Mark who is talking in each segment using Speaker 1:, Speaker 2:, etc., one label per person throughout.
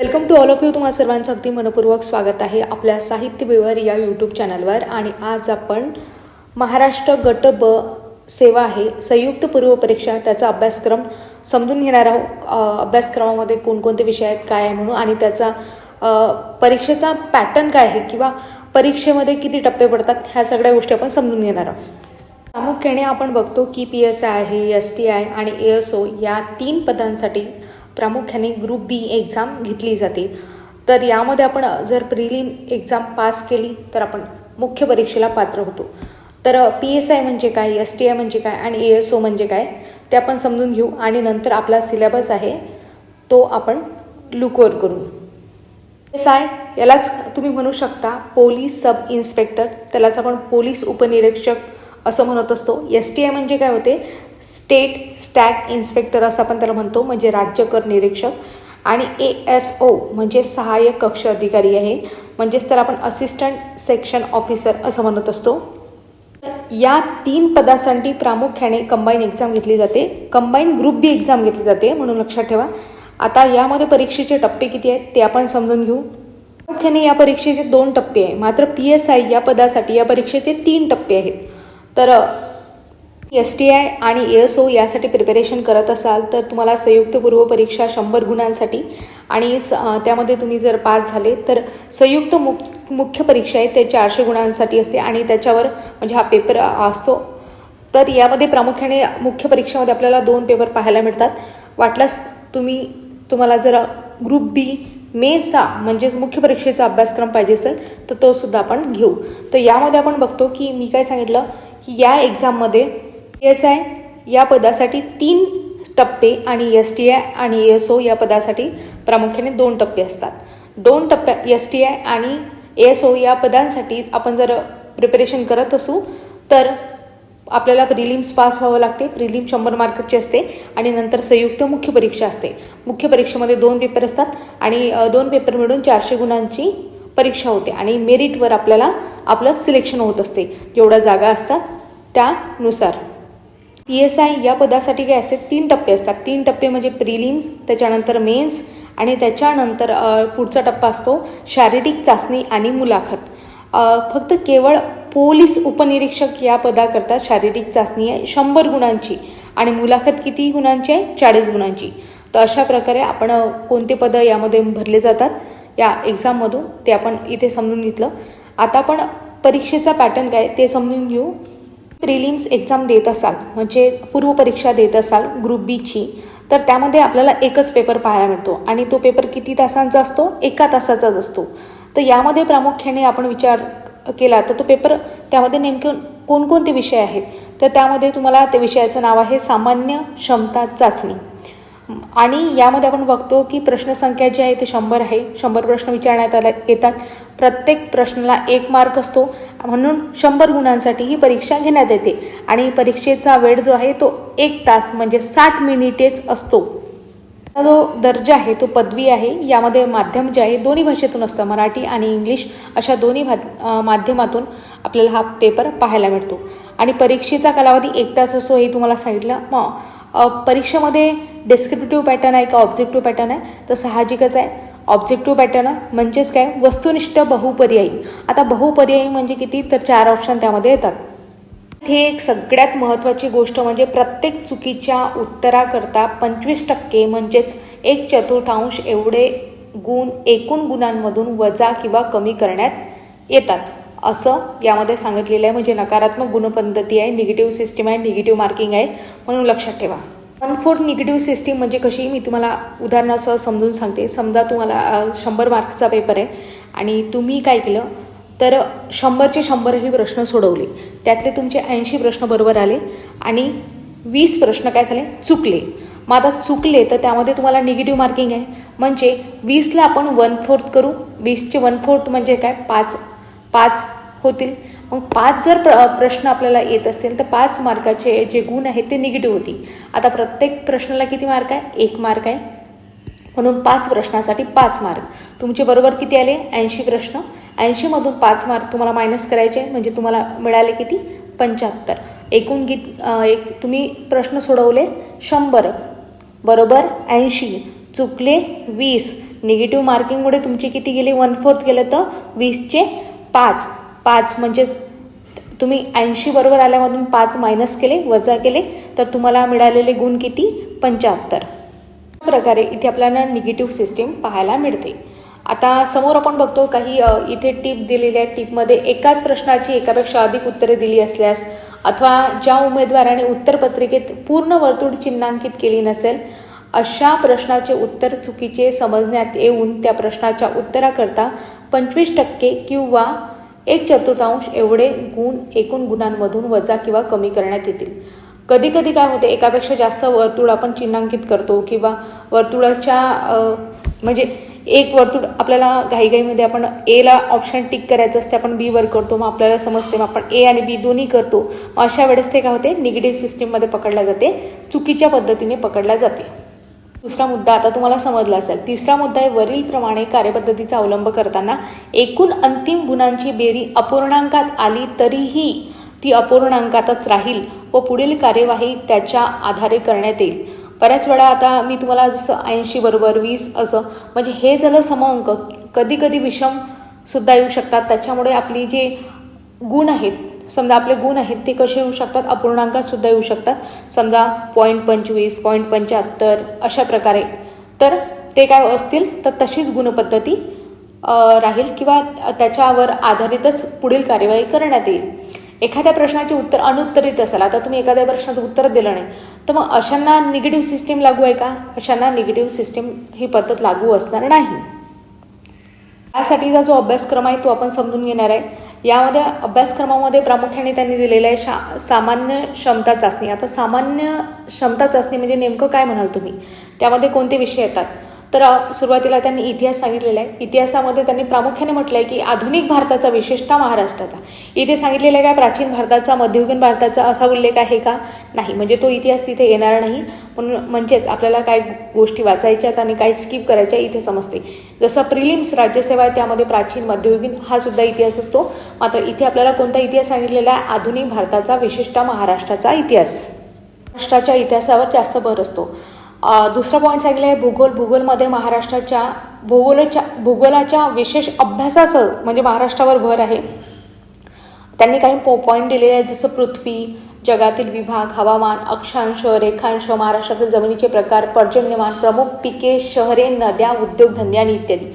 Speaker 1: Welcome to all of you तुम्हाला सर्वांचं अगदी मनपूर्वक स्वागत आहे आपल्या साहित्य व्यवहार या यूट्यूब चॅनलवर आणि आज आपण महाराष्ट्र गट ब सेवा आहे संयुक्त पूर्व परीक्षा. त्याचा अभ्यासक्रम समजून घेणार आहोत. अभ्यासक्रमामध्ये कोणकोणते विषय आहेत काय आहे म्हणून. आणि त्याचा परीक्षेचा पॅटर्न काय आहे किंवा परीक्षेमध्ये किती टप्पे पडतात ह्या सगळ्या गोष्टी आपण समजून घेणार आहोत. प्रामुख्याने आपण बघतो की पी एस आय आहे एस टी आय आणि ए एस ओ या तीन पदांसाठी प्रामुख्याने ग्रुप बी एक्झाम घेतली जाते. तर यामध्ये आपण जर प्रिलिम एक्झाम पास केली तर आपण मुख्य परीक्षेला पात्र होतो. तर पी एस आय म्हणजे काय एस टी आय म्हणजे काय आणि ए एस ओ म्हणजे काय ते आपण समजून घेऊ. आणि नंतर आपला सिलेबस आहे तो आपण लुकवर करू. एस आय यालाच तुम्ही म्हणू शकता पोलीस सब इन्स्पेक्टर त्यालाच आपण पोलीस उपनिरीक्षक असं म्हणत असतो. एस टी आय म्हणजे काय होते स्टेट स्टॅक इन्स्पेक्टर असं आपण त्याला म्हणतो म्हणजे राज्य कर निरीक्षक. आणि ए एस ओ म्हणजे सहाय्यक कक्ष अधिकारी आहे. म्हणजेच तर आपण असिस्टंट सेक्शन ऑफिसर असं म्हणत असतो. या तीन पदासाठी प्रामुख्याने कंबाईन एक्झाम घेतली जाते. कंबाईन ग्रुप बी एक्झाम घेतली जाते म्हणून लक्षात ठेवा. आता यामध्ये परीक्षेचे टप्पे किती आहेत ते आपण समजून घेऊ. प्रामुख्याने या परीक्षेचे दोन टप्पे आहे मात्र पी एस आय या पदासाठी या परीक्षेचे तीन टप्पे आहेत. तर एस टी आय आणि एस ओ यासाठी प्रिपरेशन करत असाल तर तुम्हाला संयुक्त पूर्व परीक्षा शंभर गुणांसाठी आणि स त्यामध्ये तुम्ही जर पास झाले तर संयुक्त मुख मुख्य परीक्षा आहे ते चारशे गुणांसाठी असते आणि त्याच्यावर म्हणजे हा पेपर असतो. तर यामध्ये प्रामुख्याने मुख्य परीक्षेमध्ये आपल्याला दोन पेपर पाहायला मिळतात. वाटल्यास तुम्ही तुम्हाला जर ग्रुप बी मेचा म्हणजेच मुख्य परीक्षेचा अभ्यासक्रम पाहिजे असेल तर तो सुद्धा आपण घेऊ. तर यामध्ये आपण बघतो की मी काय सांगितलं की या एक्झाममध्ये एस आय या पदासाठी तीन टप्पे आणि एस टी आय आणि एस ओ या पदासाठी प्रामुख्याने दोन टप्पे असतात. दोन टप्प्या एस टी आय आणि एस ओ या पदांसाठी आपण जर प्रिपरेशन करत असू तर आपल्याला प्रिलिम्स पास व्हावं लागते. प्रिलिम शंभर मार्कची असते आणि नंतर संयुक्त मुख्य परीक्षा असते. मुख्य परीक्षेमध्ये दोन पेपर असतात आणि दोन पेपर मिळून चारशे गुणांची परीक्षा होते आणि मेरिटवर आपल्याला आपलं सिलेक्शन होत असते. जेवढ्या जागा असतात त्यानुसार. पी एस आय या पदासाठी काय असते? तीन टप्पे असतात. तीन टप्पे म्हणजे प्रिलिम्स त्याच्यानंतर मेन्स आणि त्याच्यानंतर पुढचा टप्पा असतो शारीरिक चाचणी आणि मुलाखत. फक्त केवळ पोलीस उपनिरीक्षक या पदाकरता शारीरिक चाचणी आहे. शंभर गुणांची आणि मुलाखत किती गुणांची आहे? चाळीस गुणांची. तर अशा प्रकारे आपण कोणते पदं यामध्ये भरले जातात? या एक्झाममधून ते आपण इथे समजून घेतलं. आता आपण परीक्षेचा पॅटर्न काय ते समजून घेऊ. प्रिलिम्स एक्झाम देत असाल म्हणजे पूर्वपरीक्षा देत असाल ग्रुप बीची तर त्यामध्ये आपल्याला एकच पेपर पाहायला मिळतो आणि तो पेपर किती तासांचा असतो? एका तासाचाच असतो. तर यामध्ये प्रामुख्याने आपण विचार केला तर तो पेपर त्यामध्ये नेमकं कोणकोणते विषय आहेत? तर त्यामध्ये तुम्हाला त्या विषयाचं नाव आहे सामान्य क्षमता चाचणी. आणि यामध्ये आपण बघतो की प्रश्नसंख्या जी आहे ते शंभर आहे. शंभर प्रश्न विचारण्यात आला येतात. प्रत्येक प्रश्नाला एक मार्क असतो. म्हणून शंभर गुणांसाठी ही परीक्षा घेण्यात येते. आणि परीक्षेचा वेळ जो आहे तो एक तास म्हणजे साठ मिनिटेच असतो. जो दर्जा आहे तो पदवी आहे. यामध्ये माध्यम जे आहे दोन्ही भाषेतून असतं मराठी आणि इंग्लिश. अशा दोन्ही भा माध्यमातून आपल्याला हा पेपर पाहायला मिळतो. आणि परीक्षेचा कालावधी एक तास असतो हे तुम्हाला सांगितलं. मग परीक्षेमध्ये डिस्क्रिप्टिव्ह पॅटर्न आहे का ऑब्जेक्टिव्ह पॅटर्न आहे? तर साहजिकच आहे. ऑब्जेक्टिव्ह पॅटर्न म्हणजेच काय? वस्तुनिष्ठ बहुपर्यायी. आता बहुपर्यायी म्हणजे किती? तर चार ऑप्शन त्यामध्ये येतात. हे एक सगळ्यात महत्त्वाची गोष्ट म्हणजे प्रत्येक चुकीच्या उत्तराकरता पंचवीस टक्के म्हणजेच एक चतुर्थांश एवढे गुण एकूण गुणांमधून वजा किंवा कमी करण्यात येतात. असं यामध्ये सांगितलेलं आहे. म्हणजे नकारात्मक गुणपद्धती आहे निगेटिव्ह सिस्टीम आहे निगेटिव्ह मार्किंग आहे. म्हणून लक्षात ठेवा. वन फोर्थ निगेटिव्ह सिस्टीम म्हणजे कशी मी तुम्हाला उदाहरणासह समजून सांगते. समजा तुम्हाला शंभर मार्कचा पेपर आहे आणि तुम्ही काय केलं? तर शंभरचे शंभरही प्रश्न सोडवले. त्यातले तुमचे ऐंशी प्रश्न बरोबर आले आणि वीस प्रश्न काय झाले? चुकले. मग आता चुकले तर त्यामध्ये तुम्हाला निगेटिव्ह मार्किंग आहे. म्हणजे वीसला आपण वन फोर्थ करू. वीसचे वन फोर्थ म्हणजे काय? पाच पाच होतील. मग पाच जर प्र प्रश्न आपल्याला येत असतील तर पाच मार्काचे जे गुण आहेत ते निगेटिव्ह होतील. आता प्रत्येक प्रश्नाला किती मार्क आहे? एक मार्क आहे. म्हणून पाच प्रश्नासाठी पाच मार्क. तुमचे बरोबर किती आले? ऐंशी प्रश्न. ऐंशीमधून पाच मार्क तुम्हाला मायनस करायचे म्हणजे तुम्हाला मिळाले किती? पंच्याहत्तर. एकूण गीत एक तुम्ही प्रश्न सोडवले शंभर. बरोबर ऐंशी. चुकले वीस. निगेटिव्ह मार्किंगमुळे तुमचे किती गेले? वन फोर्थ गेले तर वीसचे पाच. पाच म्हणजेच तुम्ही ऐंशी बरोबर आल्यामधून पाच मायनस केले वजा केले तर तुम्हाला मिळालेले गुण किती? पंच्याहत्तर. अशा प्रकारे इथे आपल्याला निगेटिव्ह सिस्टीम पाहायला मिळते. आता समोर आपण बघतो काही इथे टीप दिलेल्या टीपमध्ये एकाच प्रश्नाची एकापेक्षा अधिक उत्तरे दिली असल्यास अथवा ज्या उमेदवाराने उत्तरपत्रिकेत पूर्ण वर्तुळ चिन्हांकित केली नसेल अशा प्रश्नाचे उत्तर चुकीचे समजण्यात येऊन त्या प्रश्नाच्या उत्तराकरता पंचवीस टक्के किंवा एक चतुर्थांश एवढे गुण एकूण गुणांमधून वजा किंवा कमी करण्यात येतील. कधी कधी काय होते एकापेक्षा जास्त वर्तुळ आपण चिन्हांकित करतो किंवा वर्तुळाच्या म्हणजे एक वर्तुळ आपल्याला घाईघाईमध्ये आपण एला ऑप्शन टिक करायचं असते आपण बीवर करतो मग आपल्याला समजते मग आपण ए आणि बी दोन्ही करतो. मग अशा वेळेस ते काय होते निगेटिव्ह सिस्टीममध्ये पकडल्या जाते चुकीच्या पद्धतीने पकडल्या जाते. दुसरा मुद्दा आता तुम्हाला समजला असेल. तिसरा मुद्दा आहे वरीलप्रमाणे कार्यपद्धतीचा अवलंब करताना एकूण अंतिम गुणांची बेरी अपूर्णांकात आली तरीही ती अपूर्णांकातच राहील व पुढील कार्यवाही त्याच्या आधारे करण्यात येईल. बऱ्याच वेळा आता मी तुम्हाला जसं ऐंशी बरोबर वीस असं म्हणजे हे झालं समअंक कधी कधी विषम सुद्धा येऊ शकतात. त्याच्यामुळे आपली जे गुण आहेत समजा आपले गुण आहेत ते कसे येऊ शकतात? अपूर्णांकसुद्धा येऊ शकतात. समजा पॉईंट पंचवीस पॉईंट पंच्याहत्तर अशा प्रकारे. तर ते काय असतील? तर तशीच गुणपद्धती राहील किंवा त्याच्यावर आधारितच पुढील कार्यवाही करण्यात येईल. एखाद्या प्रश्नाचे उत्तर अनुत्तरित असेल. आता तुम्ही एखाद्या प्रश्नाचं उत्तर दिलं नाही. तर मग अशांना निगेटिव्ह सिस्टीम लागू आहे का? अशांना निगेटिव्ह सिस्टीम ही पद्धत लागू असणार नाही. यासाठीचा जो अभ्यासक्रम आहे तो आपण समजून घेणार आहे. यामध्ये अभ्यासक्रमामध्ये प्रामुख्याने त्यांनी दिलेलं आहे शा सामान्य क्षमता चाचणी. आता सामान्य क्षमता चाचणी म्हणजे नेमकं काय म्हणाल तुम्ही? त्यामध्ये कोणते विषय येतात? तर सुरुवातीला त्यांनी इतिहास सांगितलेला आहे. इतिहासामध्ये त्यांनी प्रामुख्याने म्हटलं आहे की आधुनिक भारताचा विशेषतः महाराष्ट्राचा इथे सांगितलेलं आहे काय? प्राचीन भारताचा मध्ययुगीन भारताचा असा उल्लेख आहे का? नाही. म्हणजे तो इतिहास तिथे येणार नाही. म्हणून म्हणजेच आपल्याला काय गोष्टी वाचायच्यात आणि काय स्किप करायच्या इथे समजते. जसं प्रिलिम्स राज्यसेवा आहे त्यामध्ये प्राचीन मध्ययुगीन हा सुद्धा इतिहास असतो. मात्र इथे आपल्याला कोणता इतिहास सांगितलेला आहे? आधुनिक भारताचा विशिष्ट महाराष्ट्राचा इतिहास. महाराष्ट्राच्या इतिहासावर जास्त भर असतो. दुसरा पॉईंट सांगितलं आहे भूगोल. भूगोलमध्ये महाराष्ट्राच्या भूगोलाच्या भूगोलाच्या विशेष अभ्यासासह म्हणजे महाराष्ट्रावर भर आहे. त्यांनी काही पॉ पॉईंट दिलेले आहेत जसं पृथ्वी जगातील विभाग हवामान अक्षांश रेखांश महाराष्ट्रातील जमिनीचे प्रकार पर्जन्यमान प्रमुख पिके शहरे नद्या उद्योगधंदे आणि इत्यादी.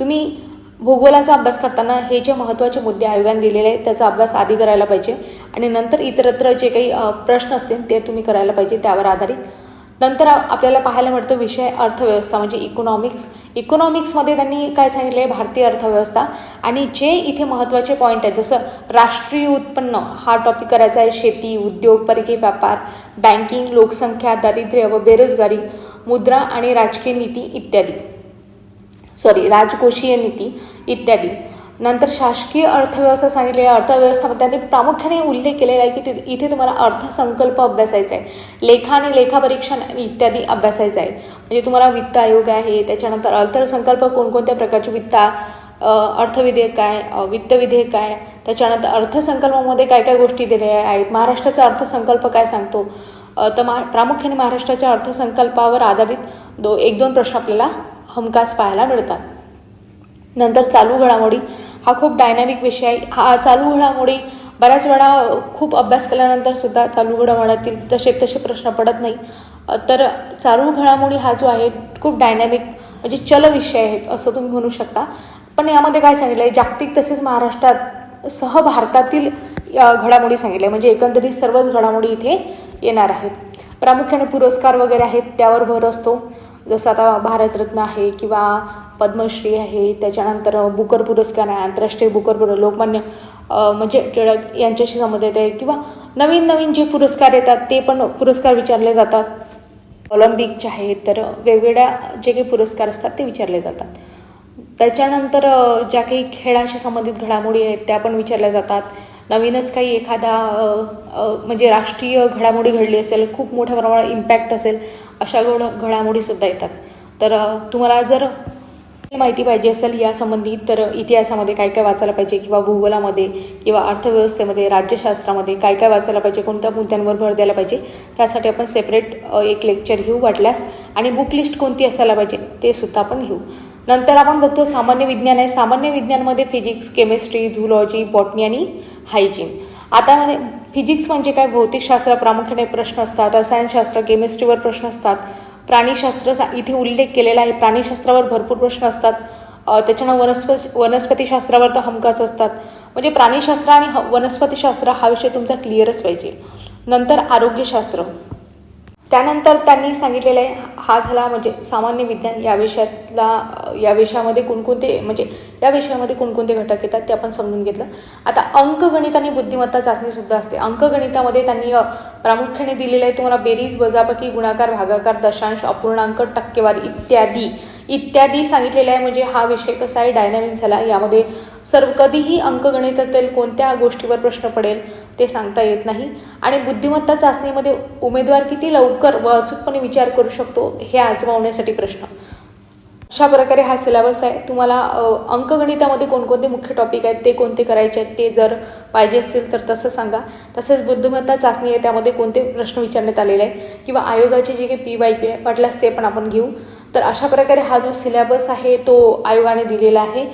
Speaker 1: तुम्ही भूगोलाचा अभ्यास करताना हे जे महत्त्वाचे मुद्दे आयोगाने दिलेले आहेत त्याचा अभ्यास आधी करायला पाहिजे. आणि नंतर इतरत्र जे काही प्रश्न असतील ते तुम्ही करायला पाहिजे त्यावर आधारित. नंतर आपल्याला पाहायला मिळतो विषय अर्थव्यवस्था म्हणजे इकॉनॉमिक्स इकॉनॉमिक्समध्ये त्यांनी काय सांगितलं आहे भारतीय अर्थव्यवस्था. आणि जे इथे महत्त्वाचे पॉईंट आहेत जसं राष्ट्रीय उत्पन्न हा टॉपिक करायचा आहे. शेती उद्योग परकीय व्यापार बँकिंग लोकसंख्या दारिद्र्य व बेरोजगारी मुद्रा आणि राजकीय नीती इत्यादी. सॉरी राजकोषीय नीती इत्यादी. नंतर शासकीय अर्थव्यवस्था सांगितली. आहे अर्थव्यवस्थामध्ये त्यांनी प्रामुख्याने उल्लेख केलेला आहे की ते इथे तुम्हाला अर्थसंकल्प अभ्यासायचा आहे. लेखा आणि लेखापरीक्षण इत्यादी अभ्यासायचं आहे. म्हणजे तुम्हाला वित्त आयोग आहे त्याच्यानंतर अर्थसंकल्प कोणकोणत्या प्रकारचे वित्त अर्थविधेयक आहे वित्त विधेयक आहे त्याच्यानंतर अर्थसंकल्पामध्ये काय काय गोष्टी दिलेल्या आहेत महाराष्ट्राचा अर्थसंकल्प काय सांगतो? तर महा प्रामुख्याने महाराष्ट्राच्या अर्थसंकल्पावर आधारित दो एक दोन प्रश्न आपल्याला हमखास पाहायला मिळतात. नंतर चालू घडामोडी. हा खूप डायनॅमिक विषय आहे. हा चालू घडामोडी बऱ्याच वेळा खूप अभ्यास केल्यानंतर सुद्धा चालू घडामोडातील तसे तसे प्रश्न पडत नाही. तर चालू घडामोडी हा जो आहे खूप डायनॅमिक म्हणजे चल विषय आहेत असं तुम्ही म्हणू शकता. पण यामध्ये काय सांगितलं आहे जागतिक तसेच महाराष्ट्रात सह भारतातील घडामोडी सांगितल्या. म्हणजे एकंदरीत सर्वच घडामोडी इथे येणार आहेत. प्रामुख्याने पुरस्कार वगैरे आहेत त्यावर भर असतो. जसं आता भारतरत्न आहे किंवा पद्मश्री आहे त्याच्यानंतर बुकर पुरस्कार आहे आंतरराष्ट्रीय बुकर पुर लोकमान्य म्हणजे टिळक यांच्याशी संबंधित आहे किंवा नवीन नवीन जे पुरस्कार येतात ते पण पुरस्कार विचारले जातात. ऑलिम्पिकचे आहेत तर वेगवेगळ्या जे काही पुरस्कार असतात ते विचारले जातात. त्याच्यानंतर ज्या काही खेळाशी संबंधित घडामोडी आहेत त्या पण विचारल्या जातात. नवीनच काही एखादा म्हणजे राष्ट्रीय घडामोडी घडली असेल खूप मोठ्या प्रमाणात इम्पॅक्ट असेल अशा घड घडामोडीसुद्धा येतात. तर तुम्हाला जर माहिती पाहिजे असेल यासंबंधी तर इतिहासामध्ये काय काय वाचायला पाहिजे किंवा भूगोलामध्ये किंवा अर्थव्यवस्थेमध्ये राज्यशास्त्रामध्ये काय काय वाचायला पाहिजे कोणत्या मुद्द्यांवर भर द्यायला पाहिजे त्यासाठी आपण सेपरेट एक लेक्चर घेऊ वाटल्यास. आणि बुक लिस्ट कोणती असायला पाहिजे ते सुद्धा आपण घेऊ. नंतर आपण बघतो सामान्य विज्ञान आहे. सामान्य विज्ञानमध्ये फिजिक्स केमिस्ट्री झुलॉजी बॉटनी आणि हायजीन आता फिजिक्स म्हणजे काय? भौतिकशास्त्र प्रामुख्याने प्रश्न असतात रसायनशास्त्र केमिस्ट्रीवर प्रश्न असतात. प्राणीशास्त्र इथे उल्लेख केलेला आहे. प्राणीशास्त्रावर भरपूर प्रश्न असतात. त्याच्यानं वनस्पती वनस्पतीशास्त्रावर तर हमखास असतात. म्हणजे प्राणीशास्त्र आणि ह- वनस्पतीशास्त्र हा विषय तुमचा क्लिअरच पाहिजे. नंतर आरोग्यशास्त्र. त्यानंतर त्यांनी सांगितलेलं आहे हा झाला म्हणजे सामान्य विज्ञान या विषयातला या विषयामध्ये कोणकोणते म्हणजे या विषयामध्ये कोणकोणते घटक येतात ते आपण समजून घेतलं. आता अंकगणित आणि बुद्धिमत्ता चाचणीसुद्धा असते. अंकगणितामध्ये त्यांनी प्रामुख्याने दिलेलं आहे तुम्हाला बेरीज वजाबाकी गुणाकार भागाकार दशांश अपूर्णांक टक्केवारी इत्यादी. इत्यादी सांगितलेलं आहे. म्हणजे हा विषय कसा आहे? डायनॅमिक झाला. यामध्ये सर्व कधीही अंकगणितातील कोणत्या गोष्टीवर प्रश्न पडेल ते सांगता येत नाही. आणि बुद्धिमत्ता चाचणीमध्ये उमेदवार किती लवकर व अचूकपणे विचार करू शकतो हे आजमावण्यासाठी प्रश्न. अशा प्रकारे हा सिलेबस आहे. तुम्हाला अंकगणितामध्ये कोणकोणते मुख्य टॉपिक आहेत ते कोणते करायचे आहेत ते जर पाहिजे असतील तर तसं सांगा. तसेच बुद्धिमत्ता चाचणी आहे त्यामध्ये कोणते प्रश्न विचारण्यात आलेले आहे किंवा आयोगाचे जे काही पी वाय क्यू आहे वाटल्यास ते पण आपण घेऊ. तर अशा प्रकारे हा जो सिलेबस आहे तो आयोगाने दिलेला आहे.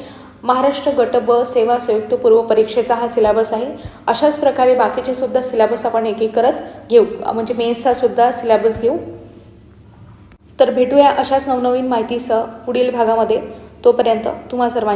Speaker 1: महाराष्ट्र गट ब सेवा संयुक्त पूर्व परीक्षेचा हा सिलेबस आहे. अशाच प्रकारे बाकीचे सुद्धा सिलेबस आपण एक एक करत घेऊ. म्हणजे मेन्सचा सुद्धा सिलेबस घेऊ. तर भेटूया अशाच नवनवीन माहितीसह पुढील भागामध्ये. तोपर्यंत तुम्हा सर्वांना